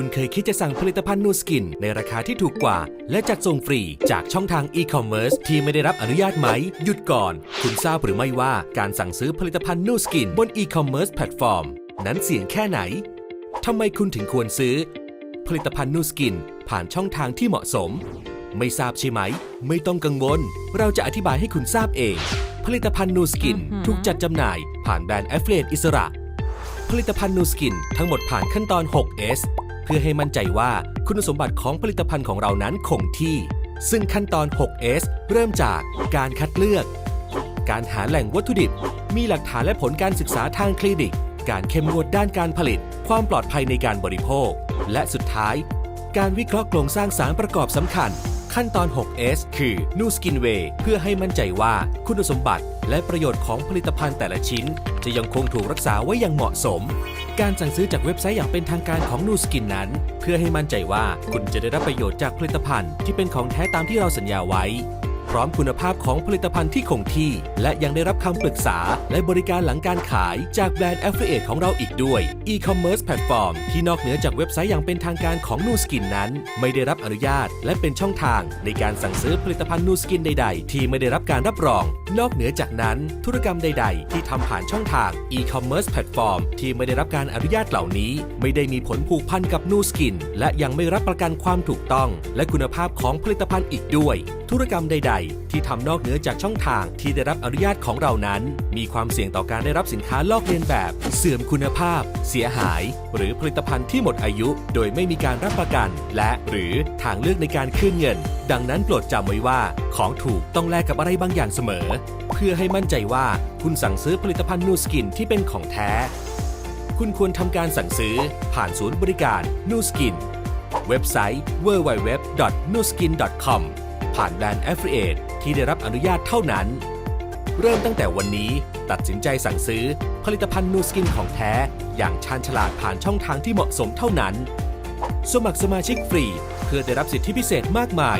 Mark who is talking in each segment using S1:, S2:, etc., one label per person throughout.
S1: คุณเคยคิดจะสั่งผลิตภัณฑ์นูสกิน ในราคาที่ถูกกว่า และจัดส่งฟรีจากช่องทางอีคอมเมิร์ซที่ไม่ได้รับอนุญาตไหม หยุดก่อน คุณทราบหรือไม่ว่าการสั่งซื้อผลิตภัณฑ์นูสกินบนอีคอมเมิร์ซแพลตฟอร์มนั้นเสี่ยงแค่ไหนทำไมคุณถึงควรซื้อ ผลิตภัณฑ์นูสกิน ผ่านช่องทางที่เหมาะสม ไม่ทราบใช่ไหม ไม่ต้องกังวล เราจะอธิบายให้คุณทราบเอง ผลิตภัณฑ์นูสกินถูกจัดจำหน่ายผ่านแบรนด์ a f f i l i a t e อิสระ ผลิตภัณฑ์นูสกินทั้งหมดผ่านขั้นตอน 6S พื่อให้มั่นใจว่าคุณสมบัติของผลิตภัณฑ์ของเรานั้นคงที่ ซึ่งขั้นตอน 6S เริ่มจากการคัดเลือก การหาแหล่งวัตถุดิบ มีหลักฐานและผลการศึกษาทางคลินิก การเข้มงวดด้านการผลิต ความปลอดภัยในการบริโภค และสุดท้าย การวิเคราะห์โครงสร้างสารประกอบสำคัญ ขั้นตอน 6S คือ Nu Skin Way เพื่อให้มั่นใจว่าคุณสมบัติและประโยชน์ของผลิตภัณฑ์แต่ละชิ้น จะยังคงถูกรักษาไว้อย่างเหมาะสม การสั่งซื้อจากเว็บไซต์อย่างเป็นทางการของ Nu Skin นั้น เพื่อให้มั่นใจว่าคุณจะได้รับประโยชน์จากผลิตภัณฑ์ที่เป็นของแท้ตามที่เราสัญญาไว้ พร้อมคุณภาพของผลิตภัณฑ์ที่คงที่ และยังได้รับคำปรึกษา และบริการหลังการขายจากแบรนด์ Affiliate ของเราอีกด้วย e-commerce แพลตฟอร์มที่นอกเหนือจากเว็บไซต์อย่างเป็นทางการของ Nu Skin นั้น ไม่ได้รับอนุญาต และเป็นช่องทางในการสั่งซื้อผลิตภัณฑ์ Nu Skin ใด ๆ ที่ไม่ได้รับการรับรอง นอกเหนือจากนั้น ธุรกรรมใด ๆ ที่ทำผ่านช่องทาง e-commerce แพลตฟอร์มที่ไม่ได้รับการอนุญาตเหล่านี้ ไม่ได้มีผลผูกพันกับ Nu Skin และยังไม่รับประกันความถูกต้อง และคุณภาพของผลิตภัณฑ์อีกด้วย ธุรกรรมใดที่ทำนอกเหนือจากช่องทางที่ได้รับอนุญาตของเรานั้น มีความเสี่ยงต่อการได้รับสินค้าลอกเลียนแบบ เสื่อมคุณภาพ เสียหาย หรือผลิตภัณฑ์ที่หมดอายุ โดยไม่มีการรับประกัน และหรือทางเลือกในการคืนเงิน ดังนั้นโปรดจำไว้ว่า ของถูกต้องแลกกับอะไรบางอย่างเสมอ เพื่อให้มั่นใจว่าคุณสั่งซื้อผลิตภัณฑ์นูสกินที่เป็นของแท้ คุณควรทำการสั่งซื้อ ผ่านศูนย์บริการนูสกินเว็บไซต์ www.nuskin.com ผ่านแบรนด์ Affiliate ที่ได้รับอนุญาตเท่านั้น เริ่มตั้งแต่วันนี้ตัดสินใจสั่งซื้อผลิตภัณฑ์นูสกินของแท้ อย่างชาญฉลาดผ่านช่องทางที่เหมาะสมเท่านั้น สมัครสมาชิกฟรี เพื่อได้รับสิทธิพิเศษมากมาย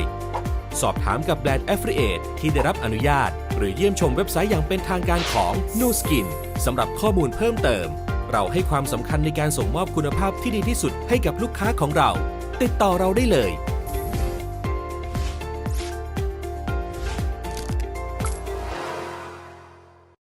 S1: สอบถามกับแบรนด์ Affiliate ที่ได้รับอนุญาต หรือเยี่ยมชมเว็บไซต์อย่างเป็นทางการของ Nu Skin สำหรับข้อมูลเพิ่มเติม เราให้ความสำคัญในการส่งมอบคุณภาพที่ดีที่สุดให้กับลูกค้าของเรา ติดต่อเราได้เลย